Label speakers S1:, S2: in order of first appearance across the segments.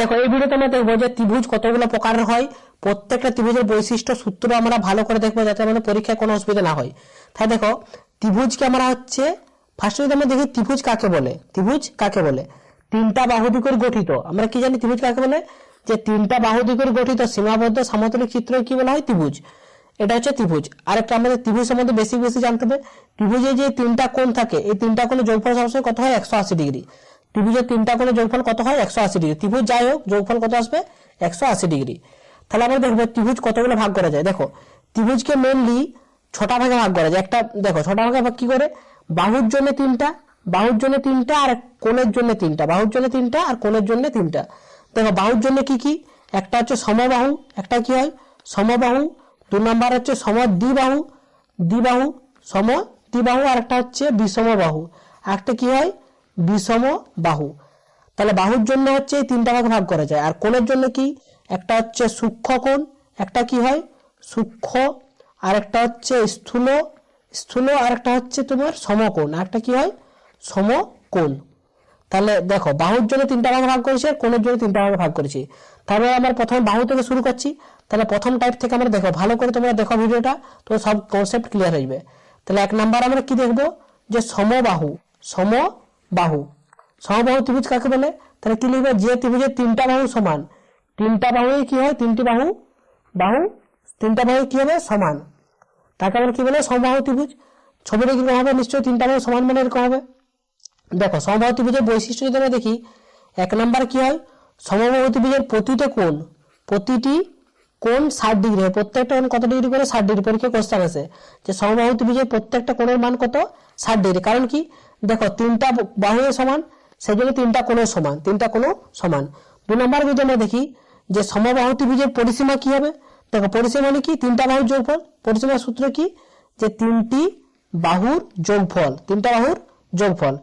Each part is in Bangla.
S1: দেখো, এই ভিডিওতে আমরা দেখব যে ত্রিভুজ কতগুলো প্রকারের হয়। প্রত্যেকটা ত্রিভুজের বৈশিষ্ট্য সূত্র আমরা ভালো করে দেখব যাতে আমাদের পরীক্ষায় কোনো অসুবিধা না হয়। তাই দেখো ত্রিভুজকে আমরা হচ্ছে ফার্স্টে যদি আমরা দেখি ত্রিভুজ কাকে বলে? ত্রিভুজ কাকে বলে? তিনটা বাহু দিকের গঠিত। আমরা কি জানি ত্রিভুজ কাকে বলে? যে তিনটা বাহু দিকের গঠিত সীমাবদ্ধ সমতলিক চিত্র কি বলা হয়? ত্রিভুজ। এটা হচ্ছে ত্রিভুজ। আরেকটা আমাদের ত্রিভুজ সম্বন্ধে বেশি বেশি জানতে হবে। ত্রিভুজে যে তিনটা কোণ থাকে, এই তিনটা কোণের যোগফল সবসময় কত হয়? একশো আশি ডিগ্রি। ত্রিভুজের তিনটা কোণের যোগফল কত হয়? একশো আশি ডিগ্রি। ত্রিভুজ যাই হোক, যোগফল কত আসবে? একশো আশি ডিগ্রি। তাহলে আমরা দেখব ত্রিভুজ কতগুলো ভাগ করা যায়। দেখো, ত্রিভুজকে মেনলি ছটা ভাগে ভাগ করা যায়। একটা, দেখো, ছটা ভাগে ভাগ কি করে? বাহুর জন্য তিনটা, বাহুর জন্য তিনটা আর কোণের জন্য তিনটা। বাহুর জন্য তিনটা আর কোণের জন্য তিনটা। দেখো, বাহুর জন্য কি কি? একটা হচ্ছে সমবাহু, একটা কি হয়? সমবাহু। দু নম্বর হচ্ছে সম দ্বিবাহু দ্বিবাহু সম দ্বিবাহু আর একটা হচ্ছে বিষম বাহু একটা কি হয়? বিষম বাহু। তাহলে বাহুর জন্য হচ্ছে এই তিনটা ভাগে ভাগ করা যায়। আর কোণের জন্য কি? একটা হচ্ছে সূক্ষ্ম কোণ, একটা কি হয়? সূক্ষ্ম। আর একটা হচ্ছে স্থূল স্থূল আর একটা হচ্ছে তোমার সমকোণ। আর একটা কি হয়? সমকোণ। তাহলে দেখো, বাহুর জন্য তিনটা ভাগে ভাগ করেছি আর কোণের জন্য তিনটা ভাগে ভাগ করেছি। তাহলে আমরা প্রথমে বাহু থেকে শুরু করছি। তাহলে প্রথম টাইপ থেকে আমরা দেখো, ভালো করে তোমরা দেখো ভিডিওটা, তো সব কনসেপ্ট ক্লিয়ার হয়ে যাবে। তাহলে এক নাম্বার আমরা কি দেখব? যে সমবাহু। সমবাহু সমবাহু ত্রিভুজ কাকে বলে? তাহলে কি লিখবে? যে ত্রিভুজের তিনটা বাহু সমান। তিনটা বাহু কি হয়? তিনটি বাহু। বাহু, তিনটা বাহু কি হবে? সমান। তাকে আমরা কি বলে? সমবাহু ত্রিভুজ। ছবিটা কীরকম হবে, নিশ্চয়ই তিনটা বাহু সমান মানে এরকম হবে। দেখো, সমবাহু ত্রিভুজের বৈশিষ্ট্য যদি আমরা দেখি, এক নাম্বার কি হয়? সমবাহু ত্রিভুজের প্রতিটা কোণ, প্রতিটি কোণ ষাট ডিগ্রি হয়। প্রত্যেকটা কোণ কত ডিগ্রি করে? ষাট ডিগ্রি। পরীক্ষা কোশ্চেন আছে যে সমবাহু ত্রিভুজের প্রত্যেকটা কোণের মান কত? ষাট ডিগ্রি। কারণ কি? দেখো, তিনটা বাহু সমান সেই জন্য তিনটা কোণ সমান, তিনটা কোণ সমান। দু নম্বর যদি আমরা দেখি যে সমবাহু ত্রিভুজের পরিসীমা কি হবে? দেখো, পরিসীমা মানে কি? তিনটা বাহুর যোগফল। পরিসীমার সূত্র কি? যে তিনটি বাহুর যোগফল, তিনটা বাহুর যোগফল।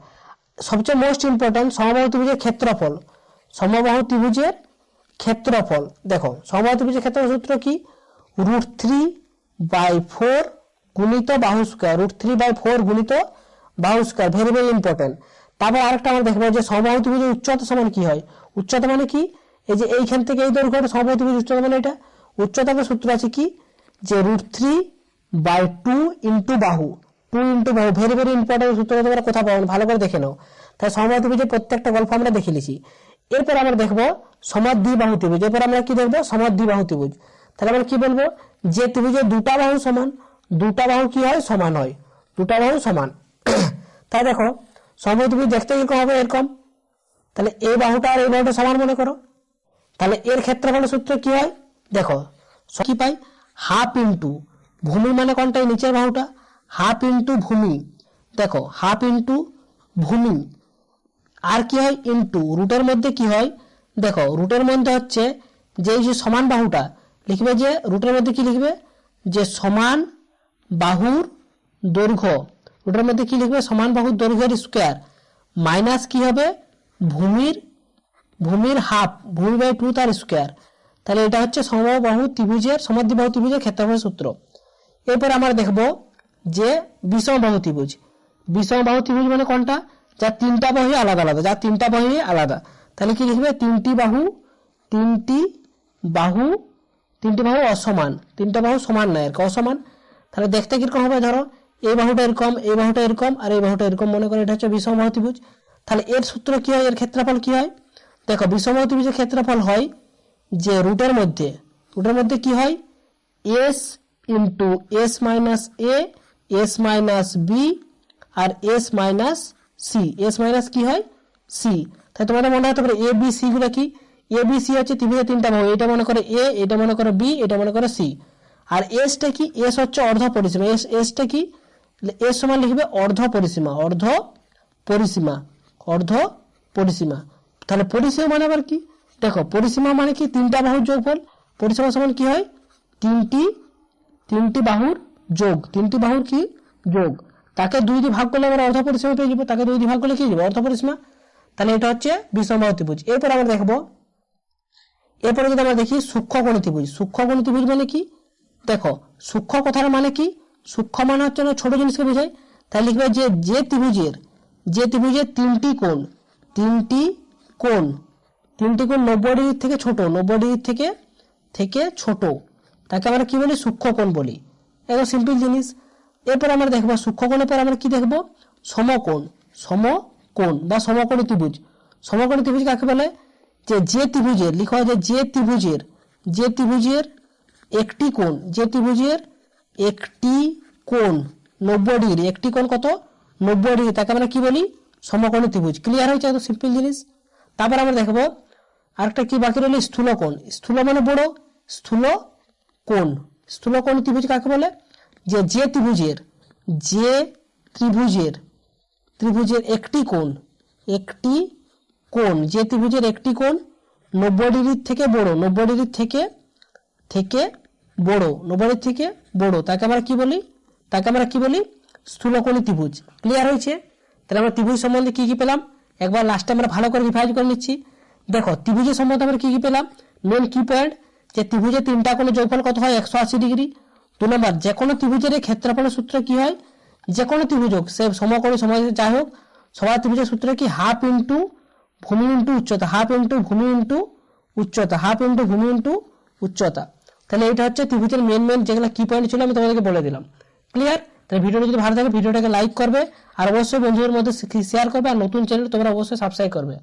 S1: সবচেয়ে মোস্ট ইম্পর্টেন্ট সমবাহু ত্রিভুজের ক্ষেত্রফল। সমবাহু ত্রিভুজের ক্ষেত্রফল। দেখো, সমবাহু ত্রিভুজের ক্ষেত্রফল সূত্র কি? রুট থ্রি বাই ফোর গুণিত বাহু square root three by four গুণিত বাহু স্কোয়ার ভেরি ভেরি ইম্পর্টেন্ট তারপর আরেকটা আমরা দেখব যে সমবাহু ত্রিভুজের উচ্চতা সমান কি হয়? উচ্চতা মানে কি? এই যে এইখান থেকে এই দৈর্ঘ্যটা সমবাহু ত্রিভুজ উচ্চতা মানে এটা। উচ্চতার সূত্র আছে কি? যে root three by two into বাহু। টু ইন্টু বাহু ভেরি ভেরি ইম্পর্টেন্ট সূত্র তোমরা কোথাও পাবো না, ভালো করে দেখে নাও। তাই সমবাহু ত্রিভুজের প্রত্যেকটা গল্প আমরা দেখে নিছি। এরপর আমরা দেখব সমাদ্বিবাহু ত্রিভুজ এরপর আমরা কি দেখব? সমাদ্বিবাহু ত্রিভুজ তাহলে আমরা কি বলব? যে ত্রিভুজের দুটা বাহু সমান দুটা বাহু কি হয়? সমান হয়। দুটা বাহু সমান। তাই দেখো সমবাহু দেখতে কীরকম হবে এরকম তাহলে এই বাহুটা আর এই বাহুটা সমান মনে করো। তাহলে এর ক্ষেত্রফলের সূত্র কি হয়? দেখো কি পাই? হাফ ইন্টু ভূমি মানে কোনটা এই নিচের বাহুটা। হাফ ইন্টু ভূমি। দেখো, হাফ ইন্টু ভূমি। আর কি হয়? ইন্টু। রুটের মধ্যে কি হয়? দেখো, রুটের মধ্যে হচ্ছে যে যে সমান বাহুটা, লিখবে যে, রুটের মধ্যে কি লিখবে? যে সমান বাহুর দৈর্ঘ্য। রুটের মধ্যে কি লিখবে? সমান বাহুর দৈর্ঘ্যের স্কোয়ার মাইনাস কি হবে? ভূমির ভূমির হাফ ভূমি বাই টু তার স্কোয়ার তাহলে এটা হচ্ছে সমবাহু ত্রিভুজের সমাদ্বিবাহু ত্রিভুজের ক্ষেত্রফল সূত্র। এরপর আমরা দেখব যে বিষমবাহু ত্রিভুজ। বিষমবাহু ত্রিভুজ মানে কোনটা? যার তিনটা বাহু আলাদা আলাদা যার তিনটা বাহু আলাদা। তাহলে কি লিখবে? তিনটি বাহু তিনটি বাহু তিনটি বাহু অসমান। তিনটা বাহু সমান নয় এরকম অসমান। তাহলে দেখতে কীরকম হবে ধরো? এই বাহুটা এরকম এই বাহুটা এরকম আর এই বাহুটা এরকম মনে করে এটা হচ্ছে বিষমবাহু ত্রিভুজ। তাহলে এর সূত্র কি হয়? এর ক্ষেত্রফল কি হয়? দেখো, বিষমবাহু ক্ষেত্রফল হয় যে রুটের মধ্যে রুটের মধ্যে কি হয়? S into S minus A S minus B R S minus C S minus কি হয়? সি তাহলে তোমাদের মনে হতে পারে এ বি সি গুলো কি? এ বি সি হচ্ছে ত্রিভুজের তিনটা বাহু। এটা মনে করে এ এটা মনে করে বি এটা মনে করে সি আর এসটা কি? এস হচ্ছে অর্ধ পরিসীমা এস এসটা কি? এস সমান লিখবে অর্ধ পরিসীমা অর্ধ পরিসীমা অর্ধ পরিসীমা। তাহলে পরিসীমা মানে আবার কি? দেখো, পরিসীমা মানে কি? তিনটা বাহুর যোগফল। পরিসীমা সমান কি হয়? তিনটি তিনটি বাহুর যোগ। তিনটি বাহুর কি? যোগ। তাকে দুই দিয়ে ভাগ করলে আমরা অর্ধ পরিসীমা পেয়ে যাব। তাকে দুই দিয়ে ভাগ করলে কি যাব? অর্ধ পরিসীমা। তাহলে এটা হচ্ছে বিষমবাহু ত্রিভুজ। এরপর আমরা দেখব। এরপরে যদি আমরা দেখি সূক্ষ্মকোণ ত্রিভুজ। সূক্ষ্মকোণ ত্রিভুজ মানে কি? দেখো, সূক্ষ্ম কথার মানে কি? সূক্ষ্ম মানে হচ্ছে না, ছোট জিনিসকে বোঝায়। তাই লিখবে যে যে ত্রিভুজের যে ত্রিভুজের তিনটি কোণ তিনটি কোণ তিনটি কোণ নব্বই ডিগ্রি থেকে ছোট, নব্বই ডিগ্রি থেকে থেকে ছোট। তাকে আমরা কি বলি? সূক্ষ্ম কোণ বলি। একদম সিম্পল জিনিস। এরপর আমরা দেখব, সূক্ষ্মকোণের পর আমরা কি দেখব? সমকোণ সমকোণ বা সমকোণী ত্রিভুজ। সমকোণী ত্রিভুজ কাকে বলে? যে যে ত্রিভুজের, লিখা হয় যে যে ত্রিভুজের যে ত্রিভুজের একটি কোণ, যে ত্রিভুজের একটি কোণ নব্বই ডিগ্রি একটি কোণ কত? নব্বই ডিগ্রি তাকে আমরা কি বলি? সমকোণী ত্রিভুজ। ক্লিয়ার হয়েছে এত সিম্পল জিনিস? তারপর আমরা দেখব আরেকটা কি বাকি রইল? স্থূল কোণ। স্থূল মানে বড়, স্থূল কোণ। স্থূল কোণ ত্রিভুজ কাকে বলে? যে যে ত্রিভুজের যে ত্রিভুজের ত্রিভুজের একটি কোণ একটি কোণ, যে ত্রিভুজের একটি কোণ নব্বই ডিগ্রির থেকে বড় নব্বই ডিগ্রির থেকে থেকে বড় নব্বই থেকে বড়। তাকে আমরা কি বলি? তাকে আমরা কি বলি? স্থূলকোণী ত্রিভুজ। ক্লিয়ার হয়েছে? তাহলে আমরা ত্রিভুজ সম্বন্ধে কি কি পেলাম? একবার লাস্টে আমরা ভালো করে রিভাইজ করে নিচ্ছি। দেখো, ত্রিভুজের সম্বন্ধে আমরা কি কি পেলাম? মেন কি পয়েন্ট যে ত্রিভুজের তিনটা কোণের যোগফল কত হয়? একশো আশি ডিগ্রি। দু নম্বর, যে কোনো ত্রিভুজের ক্ষেত্রফলের সূত্র কি হয়? যে কোনো ত্রিভুজ হোক, সে সমকোণী সময় যাই হোক, সবার ত্রিভুজের সূত্র কি? হাফ ইন্টু ভূমি ইন্টু উচ্চতা হাফ ইন্টু ভূমি ইন্টু উচ্চতা হাফ ইন্টু ভূমি ইন্টু উচ্চতা। তাহলে এটা হচ্ছে ত্রিভুজের মেন মেন যেগুলো কি পয়েন্ট ছিল, আমি তোমাদেরকে বলে দিলাম। ক্লিয়ার তাহলে ভিডিওটা যদি ভালো থাকে ভিডিওটাকে লাইক করবে, আর অবশ্যই বন্ধুদের মধ্যে শেয়ার করবে, আর নতুন চ্যানেল তোমরা অবশ্যই সাবস্ক্রাইব করবে।